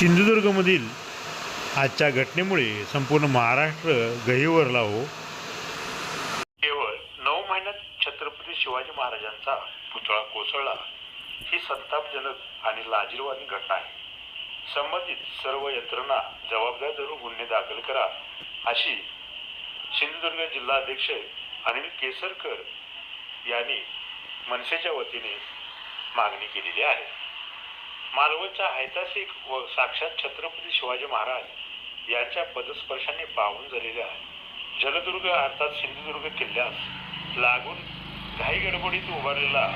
सिंधुदुर्गमधील आजच्या घटनेमुळे संपूर्ण महाराष्ट्र गहिवरला हो. केवळ नऊ महिन्यात छत्रपती शिवाजी महाराजांचा पुतळा कोसळला. ही संतापजनक आणि लाजीरवादी घटना आहे. संबंधित सर्व यंत्रणा जबाबदार धरून गुन्हे दाखल करा अशी सिंधुदुर्ग जिल्हाध्यक्ष अनिल केसरकर यांनी मनसेच्या वतीने मागणी केलेली आहे. मालवणच्या ऐतिहासिक व साक्षात छत्रपती शिवाजी महाराज यांच्या पदस्पर्शाने पाहून झालेल्या जलदुर्ग अर्थात सिंधुदुर्ग किल्ल्यास लागून घाई गडबडीत उभारलेला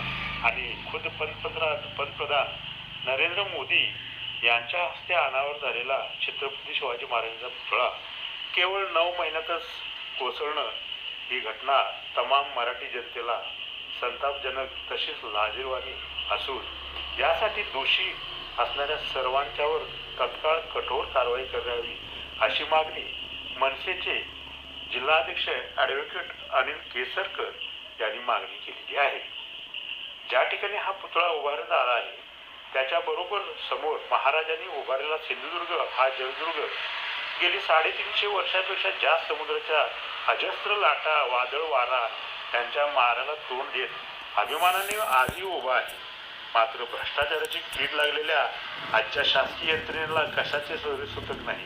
आणि खुद पंतप्रधान पंतप्रधान नरेंद्र मोदी यांच्या हस्ते अनावर झालेला छत्रपती शिवाजी महाराजांचा पुतळा केवळ नऊ महिन्यातच कोसळणं ही घटना तमाम मराठी जनतेला संतापजनक तशीच लाजीरवाणी असून यासाठी दोषी असणाऱ्या सर्वांच्यावर तत्काळ कठोर कारवाई करावी अशी मागणी मनसेचे जिल्हाध्यक्ष ॲडव्होकेट अनिल केसरकर यांनी मागणी केलेली आहे. ज्या ठिकाणी हा पुतळा उभारण्यात आला आहे त्याच्याबरोबर समोर महाराजांनी उभारलेला सिंधुदुर्ग हा जलदुर्ग गेली साडेतीनशे वर्षापेक्षा जास्त समुद्राच्या अजस्त्र लाटा वादळ वारा त्यांच्या माराला तोंड देत अभिमानाने आजही उभा आहे. मात्र भ्रष्टाचाराची कीड लागलेल्या आजच्या शासकीय यंत्रणेला कशाचे सोयरे सुतक नाही.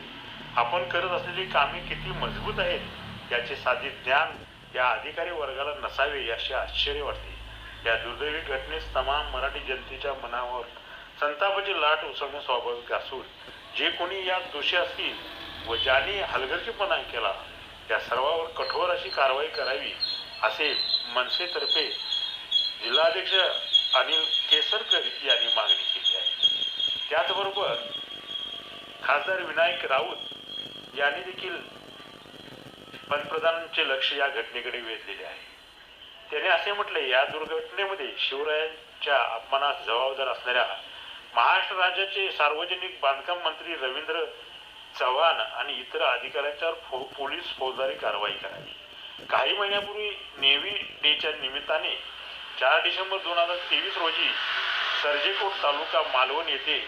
आपण करत असलेली कामे किती मजबूत आहेत याचे साधे ज्ञान या अधिकारी वर्गाला नसावे याचे आश्चर्य वाटते. या दुर्दैवी घटनेस तमाम मराठी जनतेच्या मनावर संतापाची लाट उसळणे स्वाभाविक असून जे कोणी यात दोषी असतील व ज्यांनी हलगर्जीपणा केला त्या सर्वावर कठोर अशी कारवाई करावी असे मनसेतर्फे जिल्हाध्यक्ष अनिल केसरकर यांनी मागणी केली आहे. त्याचबरोबर खासदार विनायक राऊत यांनी देखील पंतप्रधानांचे लक्ष या घटनेकडे वेधलेले आहे. त्याने असे म्हटले या दुर्घटनेमध्ये शिवरायांच्या अपमानास जबाबदार असणाऱ्या महाराष्ट्र राज्याचे सार्वजनिक बांधकाम मंत्री रवींद्र चव्हाण आणि इतर अधिकाऱ्यांच्यावर फो पोलीस फौजदारी कारवाई करावी. काही महिन्यापूर्वी नेव्ही डेच्या निमित्ताने चार डिसेंबर दोन हजार तेवीस रोजी सर्जेकोट तालुका मालवण येथे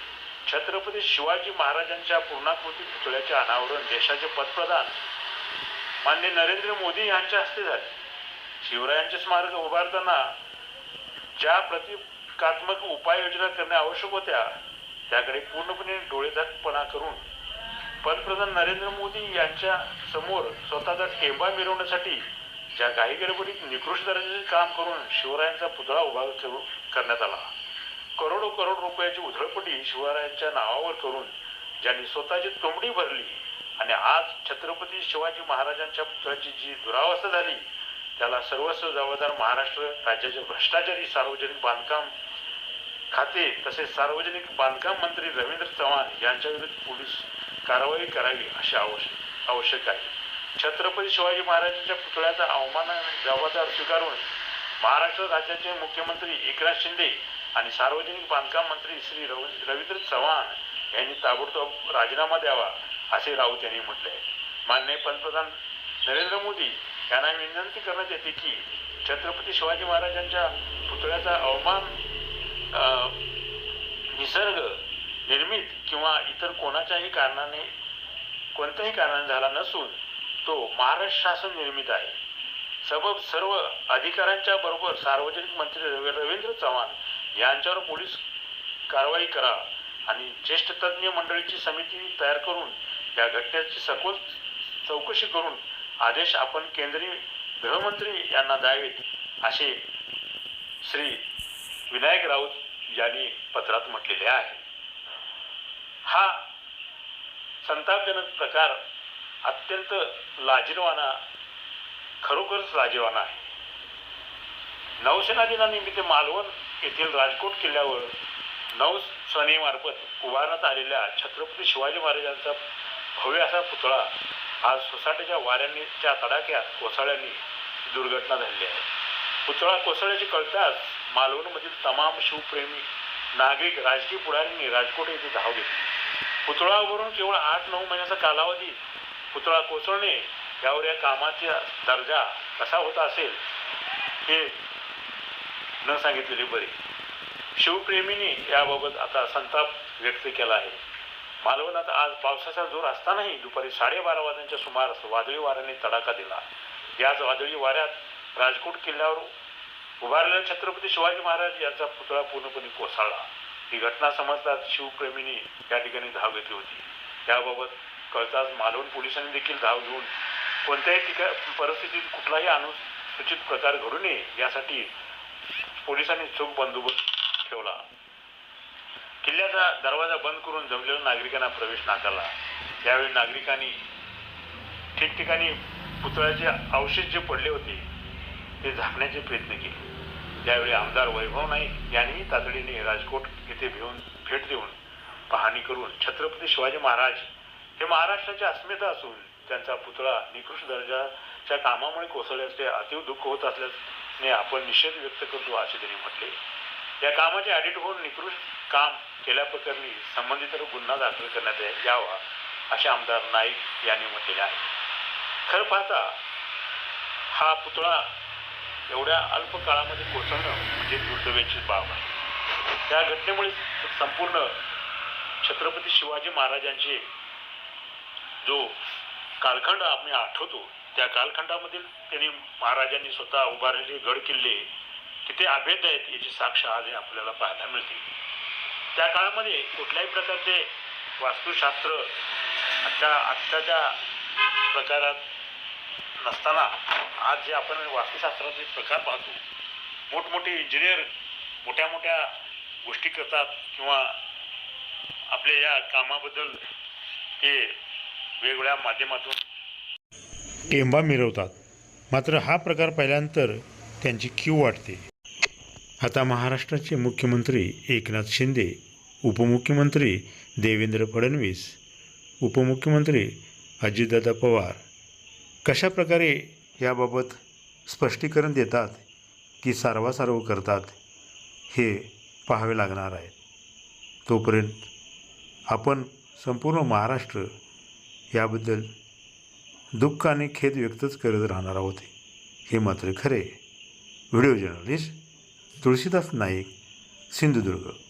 छत्रपती शिवाजी महाराजांच्या पूर्णाकृती पुतळ्याचे अनावरण देशाचे पंतप्रधान मान्य नरेंद्र मोदी यांच्या हस्ते झाले. शिवरायांचे स्मारक उभारताना ज्या प्रतिकात्मक उपाययोजना करणे आवश्यक होत्या त्याकडे पूर्णपणे डोळेझाकपणा करून पंतप्रधान नरेंद्र मोदी यांच्या समोर स्वतःचा टेंबा मिरवण्यासाठी ज्या काही गडबडीत निकृष्ट दर्जाचे काम करून शिवरायांचा पुतळा उभा करण्यात आला. करोडो करोड रुपयाची उधळपटी शिवरायांच्या नावावर करून ज्यांनी स्वतःची तोंबडी भरली आणि आज छत्रपती शिवाजी महाराजांच्या पुतळ्याची जी दुरावस्था झाली त्याला सर्वस्व जबाबदार महाराष्ट्र राज्याचे भ्रष्टाचारी सार्वजनिक बांधकाम खाते तसेच सार्वजनिक बांधकाम मंत्री रवींद्र चव्हाण यांच्या विरुद्ध पोलीस कारवाई करावी असे आवश्यक आवश्यक आहे. छत्रपती शिवाजी महाराजांच्या पुतळ्याचा अवमान आणि जबाबदार स्वीकारून महाराष्ट्र राज्याचे मुख्यमंत्री एकनाथ शिंदे आणि सार्वजनिक बांधकाम मंत्री श्री रवींद्र चव्हाण यांनी ताबडतोब राजीनामा द्यावा असे राऊत यांनी म्हटले. आहे माननीय पंतप्रधान नरेंद्र मोदी यांना विनंती करण्यात येते की छत्रपती शिवाजी महाराजांच्या पुतळ्याचा अवमान निसर्ग निर्मित किंवा इतर कोणाच्याही कारणाने कोणत्याही कारणाने झाला नसून तो महाराष्ट्र शासन निर्मित आहे. सबब सर्व अधिकाऱ्यांच्या बरोबर सार्वजनिक मंत्री रवी- रवींद्र चव्हाण यांच्यावर पोलीस कारवाई करा आणि ज्येष्ठ तज्ज्ञ मंडळीची समिती तयार करून या घटनेची सखोल चौकशी करून आदेश आपण केंद्रीय गृहमंत्री यांना द्यावेत असे श्री विनायक राऊत यांनी पत्रात म्हटलेले आहे. हा संतापजनक प्रकार अत्यंत लाजीरवाना खरोखरच लाजीरवाना आहे. नौसेना दिनानिमित्त मालवण येथील राजकोट किल्ल्यावर नौसेनेमार्फत उभारण्यात आलेल्या छत्रपती शिवाजी महाराजांचा भव्य असा पुतळा आज सोसाट्याच्या वाऱ्यांच्या तडाख्यात कोसळ्यांनी दुर्घटना झालेली आहे. पुतळा कोसळ्याची कळताच मालवणमधील तमाम शिवप्रेमी नागरिक राजकीय पुढाऱ्यांनी राजकोट येथे धाव घेतली. पुतळा उभारून केवळ आठ नऊ महिन्याचा कालावधी पुतळा कोसळणे यावर या कामाचा दर्जा कसा होता असेल हे न सांगितलेले बरे. शिवप्रेमींनी याबाबत आता संताप व्यक्त केला आहे. मालवणात आज पावसाचा जोर असतानाही दुपारी साडेबारा वाजांच्या सुमारास वादळी वाऱ्याने तडाखा दिला. याच वादळी वाऱ्यात राजकोट किल्ल्यावर उभारलेला छत्रपती शिवाजी महाराज यांचा पुतळा पूर्णपणे कोसळला. ही घटना समजताच शिवप्रेमींनी या ठिकाणी धाव घेतली होती. त्याबाबत कळताच मालवण पोलिसांनी देखील धाव घेऊन कोणत्याही ठिका परिस्थितीत कुठलाही अनुसूचित प्रकार घडू नये यासाठी पोलिसांनी चोख बंदोबस्त ठेवला. किल्ल्याचा दरवाजा बंद करून जमलेल्या नागरिकांना प्रवेश नाकारला. यावेळी नागरिकांनी ठिकठिकाणी पुतळ्याचे अवशेष जे पडले होते ते झाकण्याचे प्रयत्न केले. त्यावेळी आमदार वैभव नाईक यांनी तातडीने राजकोट येथे भेऊन भेट देऊन पाहणी करून छत्रपती शिवाजी महाराज हे महाराष्ट्राची अस्मिता असून त्यांचा पुतळा निकृष्ट दर्जाच्या कामामुळे कोसळल्याचे अतीव दुःख होत असल्याने आपण निषेध व्यक्त करतो असे त्यांनी म्हटले. या कामाचे ॲडिट होऊन निकृष्ट काम केल्याप्रकरणी संबंधित गुन्हा दाखल करण्यात यावा असे आमदार नाईक यांनी म्हटलेले आहे. खरं पाहता हा पुतळा एवढ्या अल्प काळामध्ये कोसळणं म्हणजे दुर्दैवाची बाब आहे. त्या घटनेमुळे संपूर्ण छत्रपती शिवाजी महाराजांचे जो कालखंड आम्ही आठवतो त्या कालखंडामधील त्यांनी महाराजांनी स्वतः उभारलेले गड किल्ले तिथे अभेद आहेत याची साक्ष आज आपल्याला पाहायला मिळते त्या काळामध्ये कुठल्याही प्रकारचे वास्तुशास्त्र आता आत्ताच्या प्रकारात नसताना आज जे आपण वास्तुशास्त्राचे प्रकार पाहतो मोठमोठे इंजिनियर मोठ्या मोठ्या गोष्टी करतात किंवा आपल्या या कामाबद्दल ते वेगवेगळ्या माध्यमातून. टेंबा मिरवतात. मात्र हा प्रकार पाहिल्यानंतर त्यांची क्यू वाटते. आता महाराष्ट्राचे मुख्यमंत्री एकनाथ शिंदे उपमुख्यमंत्री देवेंद्र फडणवीस उपमुख्यमंत्री अजितदादा पवार कशा प्रकारे याबाबत स्पष्टीकरण देतात की सारवासारव करतात हे पाहावे लागणार आहे. तोपर्यंत आपण संपूर्ण महाराष्ट्र याबद्दल दुःख आणि खेद व्यक्तच करत राहणार आहोत हे मात्र खरे. Video journalist Tulshidas Naik Sindhudurg.